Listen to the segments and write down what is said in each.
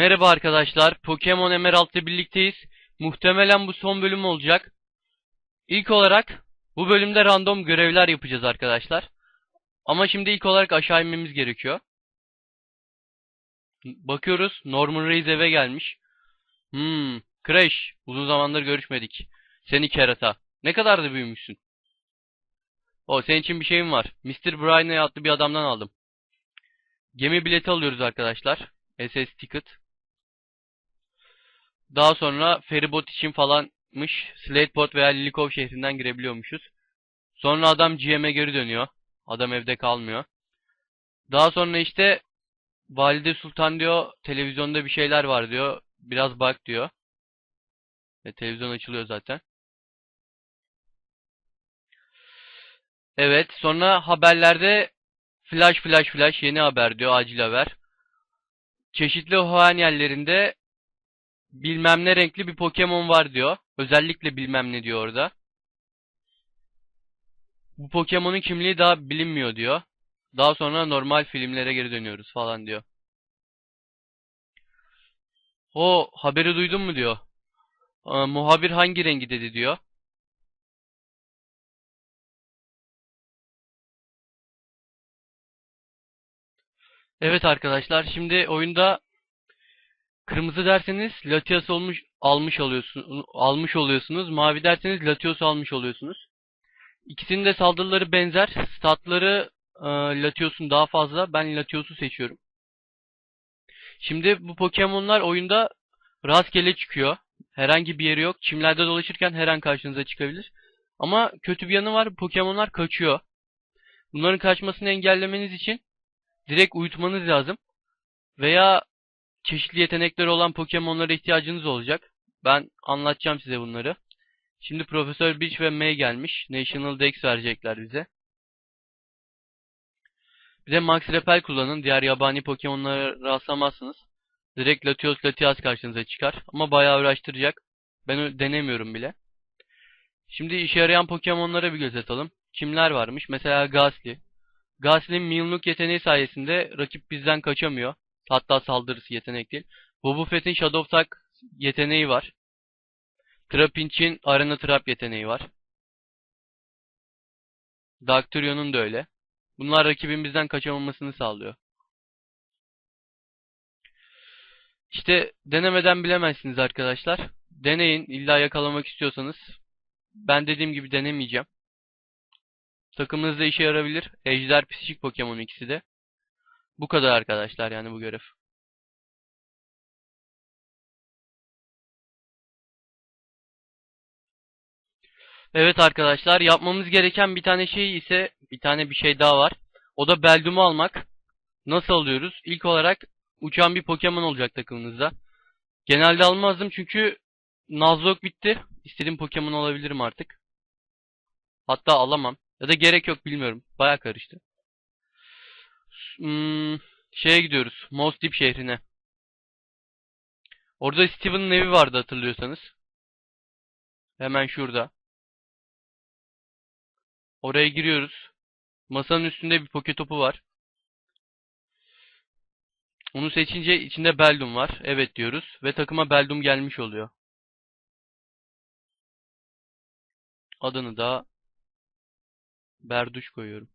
Merhaba arkadaşlar, Pokemon Emerald'la birlikteyiz. Muhtemelen bu son bölüm olacak. İlk olarak bu bölümde random görevler yapacağız arkadaşlar. Ama şimdi ilk olarak aşağı inmemiz gerekiyor. Bakıyoruz, Norman Reis eve gelmiş. Hmm, Crash, uzun zamandır görüşmedik. Seni kerata. Ne kadar da büyümüşsün. O, senin için bir şeyim var. Mr. Bryne adlı bir adamdan aldım. Gemi bileti alıyoruz arkadaşlar. SS Ticket. Daha sonra feribot için falanmış. Slateport veya Lilikov şehrinden girebiliyormuşuz. Sonra adam GM'e geri dönüyor. Adam evde kalmıyor. Daha sonra işte Valide Sultan diyor televizyonda bir şeyler var diyor. Biraz bak diyor. Ve televizyon açılıyor zaten. Evet sonra haberlerde flash flash flash yeni haber diyor acil haber. Çeşitli Hoenn yerlerinde bilmem ne renkli bir Pokemon var diyor. Özellikle bilmem ne diyor orada. Bu Pokemon'un kimliği daha bilinmiyor diyor. Daha sonra normal filmlere geri dönüyoruz falan diyor. O haberi duydun mu diyor. Muhabir hangi rengi dedi diyor. Evet arkadaşlar şimdi oyunda kırmızı derseniz Latias olmuş almış oluyorsunuz almış oluyorsunuz. Mavi derseniz Latios almış oluyorsunuz. İkisinin de saldırıları benzer. Statları e, Latios'un daha fazla. Ben Latios'u seçiyorum. Şimdi bu Pokemon'lar oyunda rastgele çıkıyor. Herhangi bir yeri yok. Çimlerde dolaşırken her an karşınıza çıkabilir. Ama kötü bir yanı var. Pokemon'lar kaçıyor. Bunların kaçmasını engellemeniz için direkt uyutmanız lazım. Veya çeşitli yetenekleri olan Pokemon'lara ihtiyacınız olacak. Ben anlatacağım size bunları. Şimdi Profesör Beach ve May gelmiş. National Dex verecekler bize. Bir de Max Repel kullanın. Diğer yabani Pokemon'lara rastlamazsınız. Direkt Latios Latias karşınıza çıkar. Ama bayağı uğraştıracak. Ben denemiyorum bile. Şimdi işe yarayan Pokemon'lara bir göz atalım. Kimler varmış? Mesela Gastly. Gastly'nin Milnuk yeteneği sayesinde rakip bizden kaçamıyor. Hatta saldırısı yetenek değil. Boba Fett'in Shadow Tag yeteneği var. Trapinch'in Arena Trap yeteneği var. Dactyrion'un da öyle. Bunlar rakibin bizden kaçamamasını sağlıyor. İşte denemeden bilemezsiniz arkadaşlar. Deneyin illa yakalamak istiyorsanız. Ben dediğim gibi denemeyeceğim. Takımınızda işe yarabilir. Ejder psikik Pokemon ikisi de. Bu kadar arkadaşlar yani bu görev. Evet arkadaşlar yapmamız gereken bir tane şey ise bir tane bir şey daha var. O da Beldum'u almak. Nasıl alıyoruz? İlk olarak uçan bir Pokemon olacak takımınızda. Genelde almazdım çünkü Nuzlocke bitti. İstediğim Pokemon alabilirim artık. Hatta alamam. Ya da gerek yok bilmiyorum. Baya karıştı. Hmm, şeye gidiyoruz. Moss Deep şehrine. Orada Steven'ın evi vardı hatırlıyorsanız. Hemen şurada. Oraya giriyoruz. Masanın üstünde bir poke topu var. Onu seçince içinde Beldum var. Evet diyoruz. Ve takıma Beldum gelmiş oluyor. Adını da Berduş koyuyorum.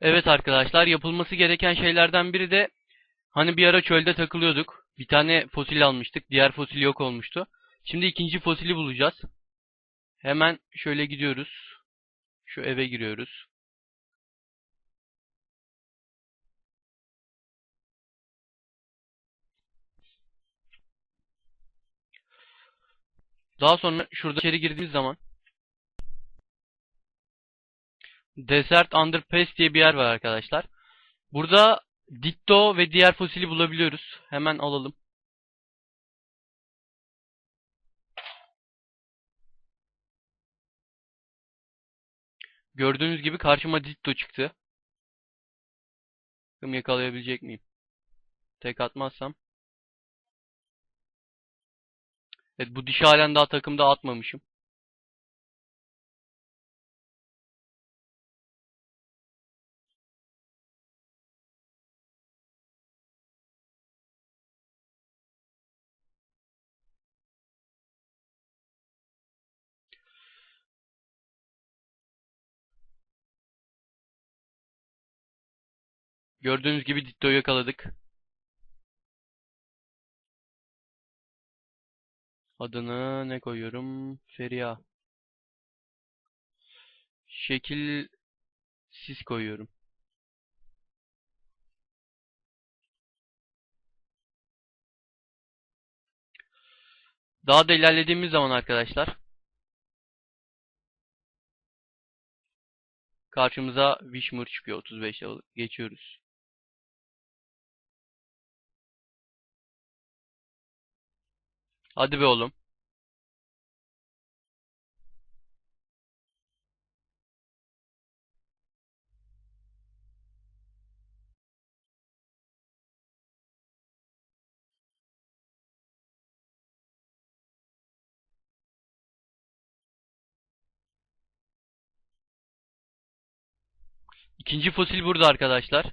Evet arkadaşlar yapılması gereken şeylerden biri de hani bir ara çölde takılıyorduk. Bir tane fosil almıştık. Diğer fosil yok olmuştu. Şimdi ikinci fosili bulacağız. Hemen şöyle gidiyoruz. Şu eve giriyoruz. Daha sonra şurada içeri girdiğimiz zaman Desert Underpass diye bir yer var arkadaşlar. Burada Ditto ve diğer fosili bulabiliyoruz. Hemen alalım. Gördüğünüz gibi karşıma Ditto çıktı. Bakalım yakalayabilecek miyim? Tek atmazsam. Evet bu dişi halen daha takımda atmamışım. Gördüğünüz gibi Ditto'yu yakaladık. Adını ne koyuyorum? Feriha. Şekil sis koyuyorum. Daha da ilerlediğimiz zaman arkadaşlar karşımıza Wishmur çıkıyor 35 level. Geçiyoruz. Hadi be oğlum. İkinci fosil burada arkadaşlar.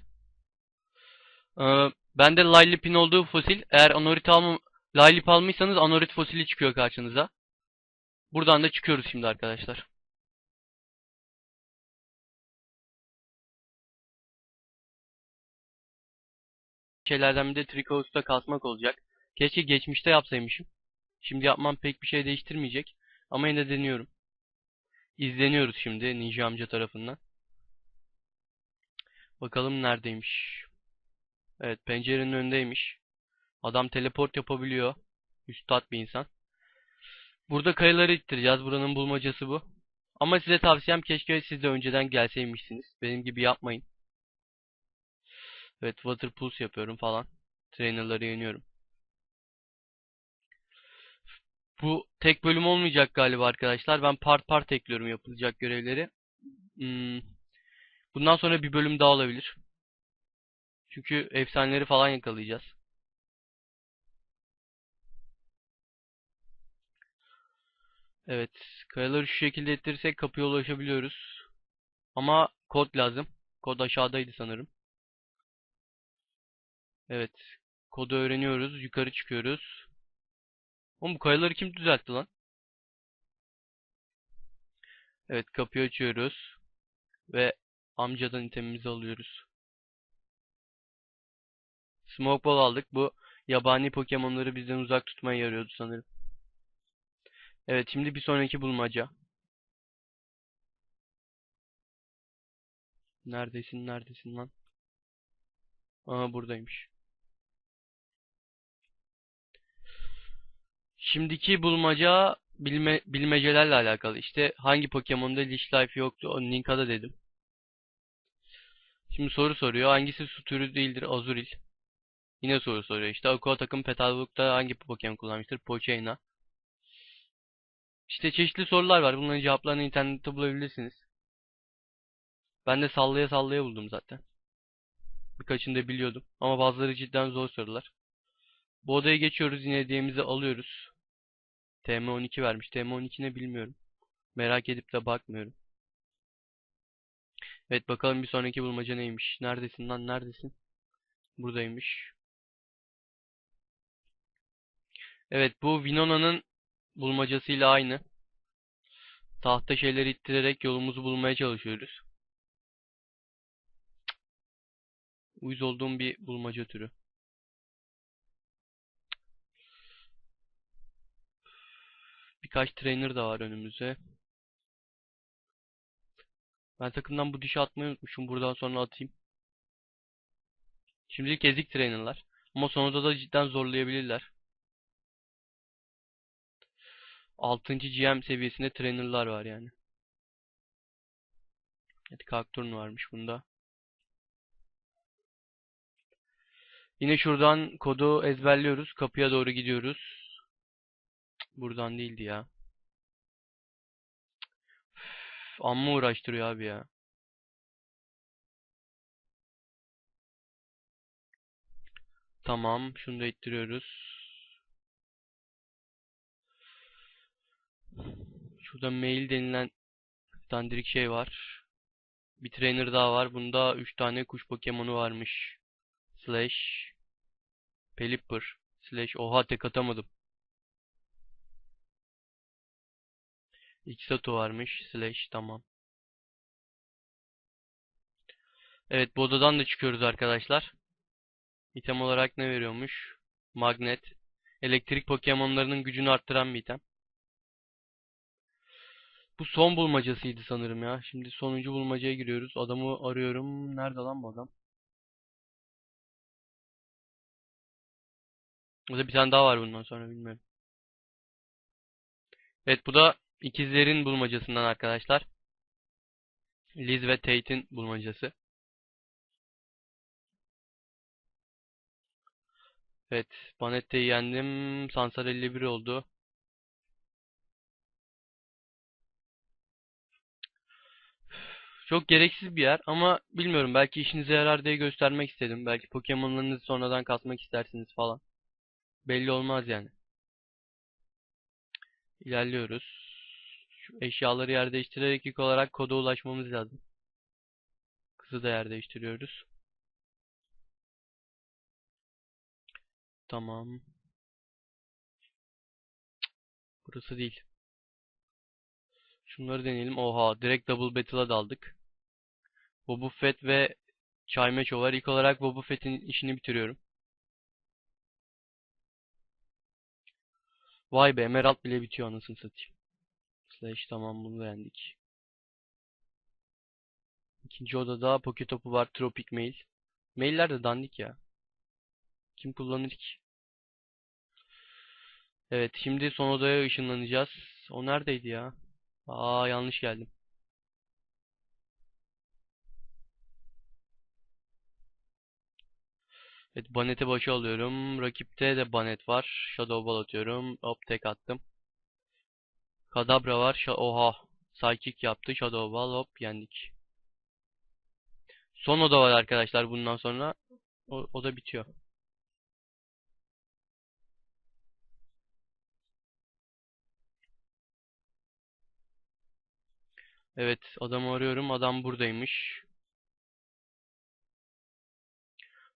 Ee, bende Lylip'in olduğu fosil. Eğer Anorit alma, Lylip almışsanız Anorit fosili çıkıyor karşınıza. Buradan da çıkıyoruz şimdi arkadaşlar. Şeylerden bir de Tricous'ta kasmak olacak. Keşke geçmişte yapsaymışım. Şimdi yapmam pek bir şey değiştirmeyecek. Ama yine deniyorum. İzleniyoruz şimdi Ninja amca tarafından. Bakalım neredeymiş. Evet pencerenin önündeymiş. Adam teleport yapabiliyor. Üstad bir insan. Burada kayaları ittireceğiz. Buranın bulmacası bu. Ama size tavsiyem keşke siz de önceden gelseymişsiniz. Benim gibi yapmayın. Evet water pulse yapıyorum falan. Trainerları yeniyorum. Bu tek bölüm olmayacak galiba arkadaşlar. Ben part part ekliyorum yapılacak görevleri. Hmm. Bundan sonra bir bölüm daha olabilir. Çünkü efsaneleri falan yakalayacağız. Evet. Kayaları şu şekilde ettirirsek kapıya ulaşabiliyoruz. Ama kod lazım. Kod aşağıdaydı sanırım. Evet. Kodu öğreniyoruz. Yukarı çıkıyoruz. Oğlum bu kayaları kim düzeltti lan? Evet kapıyı açıyoruz. Ve amcadan itemimizi alıyoruz. Smoke Ball aldık. Bu yabani Pokemon'ları bizden uzak tutmaya yarıyordu sanırım. Evet şimdi bir sonraki bulmaca. Neredesin neredesin lan? Aha buradaymış. Şimdiki bulmaca bilme, bilmecelerle alakalı. İşte hangi Pokemon'da Leech Life yoktu? O Ninka'da dedim. Şimdi soru soruyor. Hangisi su türü değildir? Azuril. Yine soru soruyor. İşte Aqua takım Petalburg'da hangi Pokemon kullanmıştır? Pochayna. İşte çeşitli sorular var. Bunların cevaplarını internette bulabilirsiniz. Ben de sallaya sallaya buldum zaten. Birkaçını da biliyordum. Ama bazıları cidden zor sorular. Bu odaya geçiyoruz. Yine hediyemizi alıyoruz. TM12 vermiş. TM12 ne bilmiyorum. Merak edip de bakmıyorum. Evet bakalım bir sonraki bulmaca neymiş. Neredesin lan neredesin? Buradaymış. Evet bu Winona'nın bulmacasıyla aynı. Tahta şeyleri ittirerek yolumuzu bulmaya çalışıyoruz. Uyuz olduğum bir bulmaca türü. Birkaç trainer da var önümüzde. Ben takımdan bu dişi atmayı unutmuşum. Buradan sonra atayım. Şimdilik ezik trainerlar. Ama sonunda da cidden zorlayabilirler. 6. GM seviyesinde trainerlar var yani. Evet Kakturn varmış bunda. Yine şuradan kodu ezberliyoruz. Kapıya doğru gidiyoruz. Buradan değildi ya. Üf, amma uğraştırıyor abi ya. Tamam. Şunu da ittiriyoruz. Şurada mail denilen dandirik şey var. Bir trainer daha var. Bunda 3 tane kuş Pokemon'u varmış. Slash Pelipper Slash Oha tek atamadım. Xatu varmış. Slash tamam. Evet bu odadan da çıkıyoruz arkadaşlar. İtem olarak ne veriyormuş? Magnet. Elektrik Pokemon'larının gücünü arttıran bir item. Bu son bulmacasıydı sanırım ya. Şimdi sonuncu bulmacaya giriyoruz. Adamı arıyorum. Nerede lan bu adam? Burada bir tane daha var bundan sonra bilmiyorum. Evet bu da ikizlerin bulmacasından arkadaşlar. Liz ve Tate'in bulmacası. Evet, Banette'yi yendim. Sansar 51 oldu. Çok gereksiz bir yer ama bilmiyorum belki işinize yarar diye göstermek istedim. Belki Pokemon'larınızı sonradan kasmak istersiniz falan. Belli olmaz yani. İlerliyoruz. Şu eşyaları yer değiştirerek ilk olarak koda ulaşmamız lazım. Kızı da yer değiştiriyoruz. Tamam. Burası değil. Şunları deneyelim. Oha, direkt Double Battle'a daldık. Boba Fett ve Chaimecho var. İlk olarak Boba Fett'in işini bitiriyorum. Vay be, Emerald bile bitiyor anasını satayım. Slash tamam bunu beğendik. İkinci odada Poketopu var, Tropic Mail. Mailler de dandik ya. Kim kullanır ki? Evet, şimdi son odaya ışınlanacağız. O neredeydi ya? Aa yanlış geldim. Evet Banet'i başa alıyorum. Rakipte de Banet var. Shadow Ball atıyorum. Hop tek attım. Kadabra var. Şa Oha. Psychic yaptı. Shadow Ball hop yendik. Son oda var arkadaşlar bundan sonra. O, o da bitiyor. Evet adamı arıyorum. Adam buradaymış.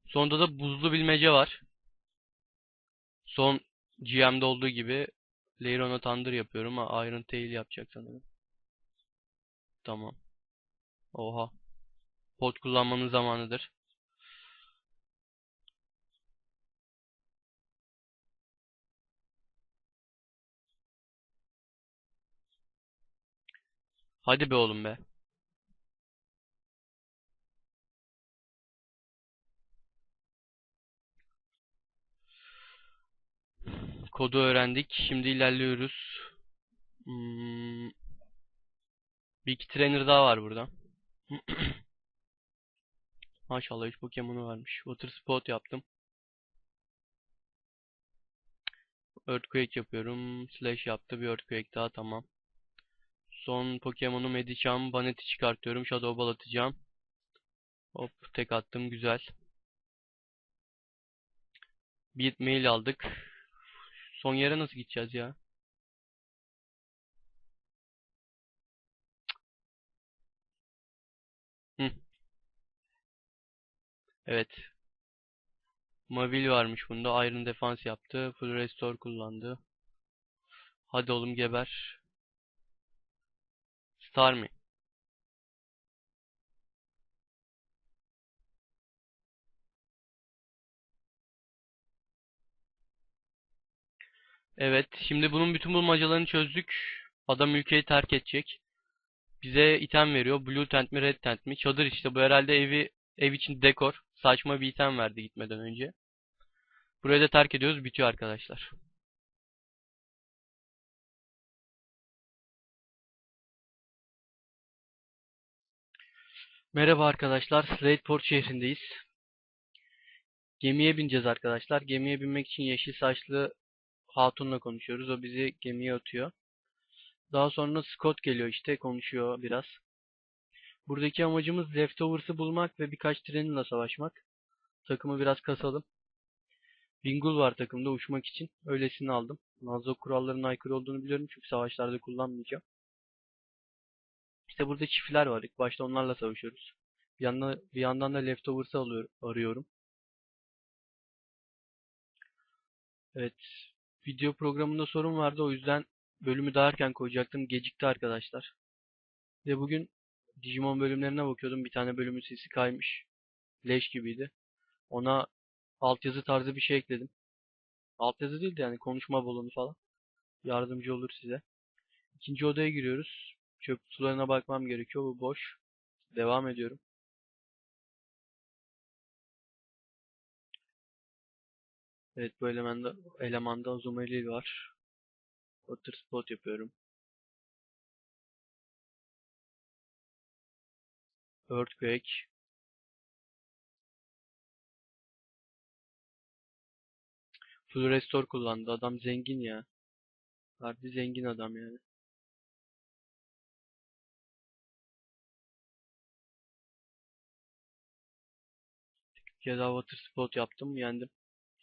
Sonda da buzlu bilmece var. Son GM'de olduğu gibi Leiron'a Thunder yapıyorum ama Iron Tail yapacak sanırım. Tamam. Oha. Pot kullanmanın zamanıdır. Hadi be oğlum be. Kodu öğrendik. Şimdi ilerliyoruz. Hmm. Bir iki trainer daha var burada. Maşallah 3 Pokemon'u varmış. Water Spot yaptım. Earthquake yapıyorum. Slash yaptı. Bir Earthquake daha tamam. Son Pokemon'u Medicham. Banet'i çıkartıyorum. Shadow Ball atacağım. Hop tek attım. Güzel. Bir mail aldık. Son yere nasıl gideceğiz ya? Hı. Evet. Mavil varmış bunda. Iron Defense yaptı. Full Restore kullandı. Hadi oğlum geber. Star mı? Evet. Şimdi bunun bütün bulmacalarını çözdük. Adam ülkeyi terk edecek. Bize item veriyor. Blue tent mi red tent mi? Çadır işte. Bu herhalde evi ev için dekor. Saçma bir item verdi gitmeden önce. Burayı da terk ediyoruz. Bitiyor arkadaşlar. Merhaba arkadaşlar. Slateport şehrindeyiz. Gemiye bineceğiz arkadaşlar. Gemiye binmek için yeşil saçlı hatunla konuşuyoruz. O bizi gemiye atıyor. Daha sonra Scott geliyor işte konuşuyor biraz. Buradaki amacımız Leftovers'ı bulmak ve birkaç treninle savaşmak. Takımı biraz kasalım. Bingul var takımda uçmak için. Öylesini aldım. Nazo kurallarına aykırı olduğunu biliyorum çünkü savaşlarda kullanmayacağım. İşte burada çiftler var. İlk başta onlarla savaşıyoruz. Bir yandan, bir yandan da leftovers'ı arıyorum. Evet. Video programında sorun vardı. O yüzden bölümü daha erken koyacaktım. Gecikti arkadaşlar. Ve bugün Digimon bölümlerine bakıyordum. Bir tane bölümün sesi kaymış. Leş gibiydi. Ona altyazı tarzı bir şey ekledim. Altyazı değil de yani konuşma balonu falan. Yardımcı olur size. İkinci odaya giriyoruz. Çöp kutularına bakmam gerekiyor. Bu boş. Devam ediyorum. Evet bu elemanda, elemanda Azumarill var. Water spot yapıyorum. Earthquake. Full restore kullandı. Adam zengin ya. Harbi zengin adam yani. Daha water spot yaptım. Yendim.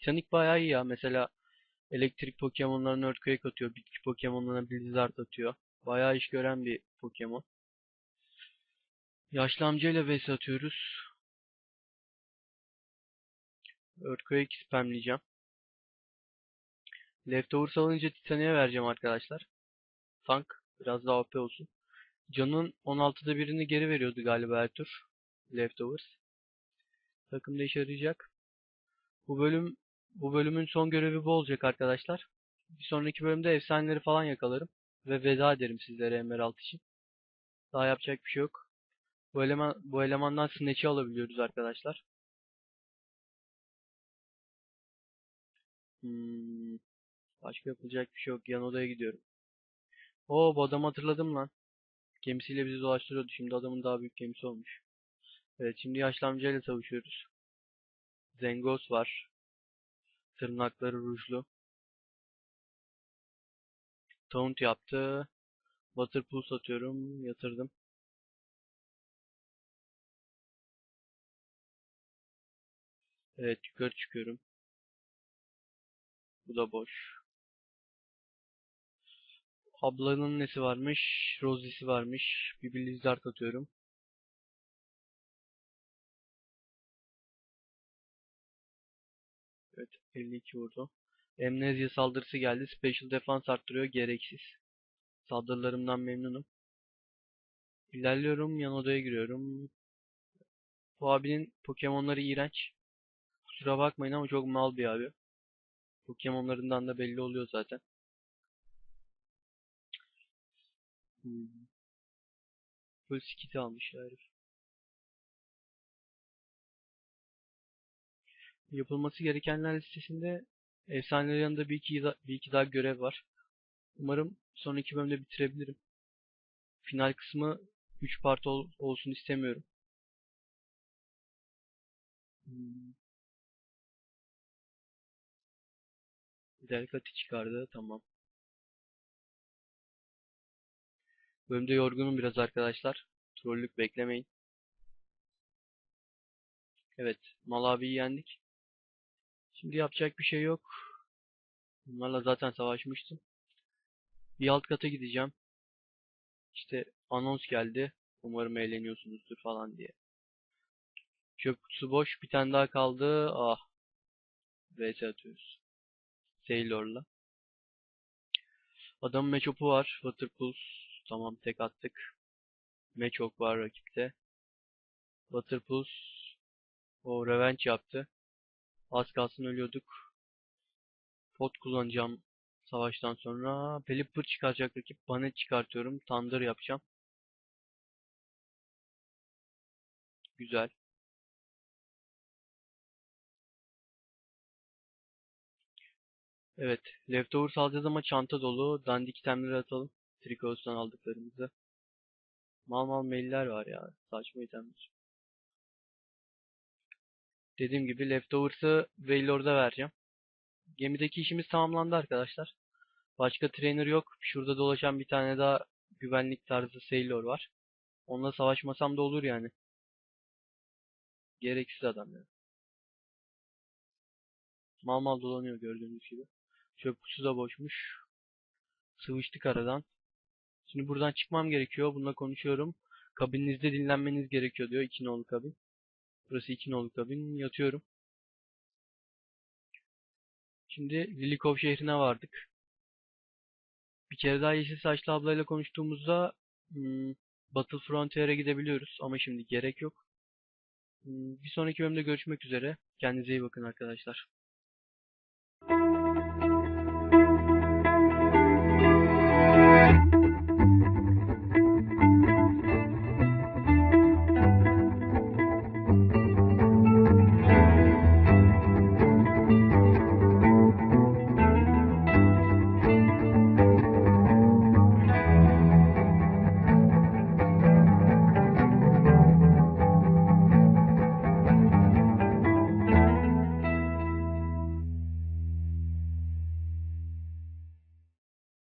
Sonic bayağı iyi ya. Mesela elektrik Pokemon'larına Earthquake atıyor. Bitki Pokemon'larına Blizzard atıyor. Bayağı iş gören bir Pokemon. Yaşlı amcayla vs atıyoruz. Earthquake spamleyeceğim. Leftovers alınca Titania'ya vereceğim arkadaşlar. Tank biraz daha OP olsun. Can'ın 16'da birini geri veriyordu galiba her tur. Leftovers. Takımda işe yarayacak. Bu bölüm bu bölümün son görevi bu olacak arkadaşlar. Bir sonraki bölümde efsaneleri falan yakalarım. Ve veda ederim sizlere Emerald için. Daha yapacak bir şey yok. Bu eleman bu elemandan Snatch'i alabiliyoruz arkadaşlar. Hmm, başka yapılacak bir şey yok. Yan odaya gidiyorum. Oo bu adamı hatırladım lan. Gemisiyle bizi dolaştırıyordu. Şimdi adamın daha büyük gemisi olmuş. Evet şimdi yaşlı amcayla savaşıyoruz. Zengos var. Tırnakları rujlu. Taunt yaptı. Waterpool satıyorum. Yatırdım. Evet yukarı çıkıyorum. Bu da boş. Ablanın nesi varmış? Rosie'si varmış. Bir Blizzard atıyorum. 52 vurdu. Amnesia saldırısı geldi. Special Defense arttırıyor. Gereksiz. Saldırılarımdan memnunum. İlerliyorum. Yan odaya giriyorum. Bu abinin Pokemon'ları iğrenç. Kusura bakmayın ama çok mal bir abi. Pokemon'larından da belli oluyor zaten. Hmm. Full skit almış herif. Yapılması gerekenler listesinde efsaneler yanında bir iki, bir iki daha görev var. Umarım son iki bölümde bitirebilirim. Final kısmı 3 part ol, olsun istemiyorum. Hmm. Delkati çıkardı. Tamam. Bölümde yorgunum biraz arkadaşlar. Trollük beklemeyin. Evet. Malavi'yi yendik. Şimdi yapacak bir şey yok. Bunlarla zaten savaşmıştım. Bir alt kata gideceğim. İşte anons geldi. Umarım eğleniyorsunuzdur falan diye. Çöp kutusu boş. Bir tane daha kaldı. Ah. VS atıyoruz. Sailor'la. Adamın Mechop'u var. Waterpulse. Tamam tek attık. Mechop var rakipte. Waterpulse. O revenge yaptı. Az kalsın ölüyorduk. Pot kullanacağım savaştan sonra. Pelipper çıkaracak rakip. Banet çıkartıyorum. Thunder yapacağım. Güzel. Evet. Leftovers alacağız ama çanta dolu. Dandik itemleri atalım. Trikos'tan aldıklarımızı. Mal mal mailler var ya. Saçma itemler. Dediğim gibi Leftovers'ı Veilord'a vereceğim. Gemideki işimiz tamamlandı arkadaşlar. Başka trainer yok. Şurada dolaşan bir tane daha güvenlik tarzı Sailor var. Onunla savaşmasam da olur yani. Gereksiz adam ya. Mal mal dolanıyor gördüğünüz gibi. Çöp kutusu da boşmuş. Sıvıştık aradan. Şimdi buradan çıkmam gerekiyor. Bununla konuşuyorum. kabininizde dinlenmeniz gerekiyor diyor. 2 nolu kabin. Burası 2 nolu kabin. Yatıyorum. Şimdi Lilikov şehrine vardık. Bir kere daha yeşil saçlı ablayla konuştuğumuzda hmm, Battle Frontier'e gidebiliyoruz ama şimdi gerek yok. Hmm, Bir sonraki bölümde görüşmek üzere. Kendinize iyi bakın arkadaşlar.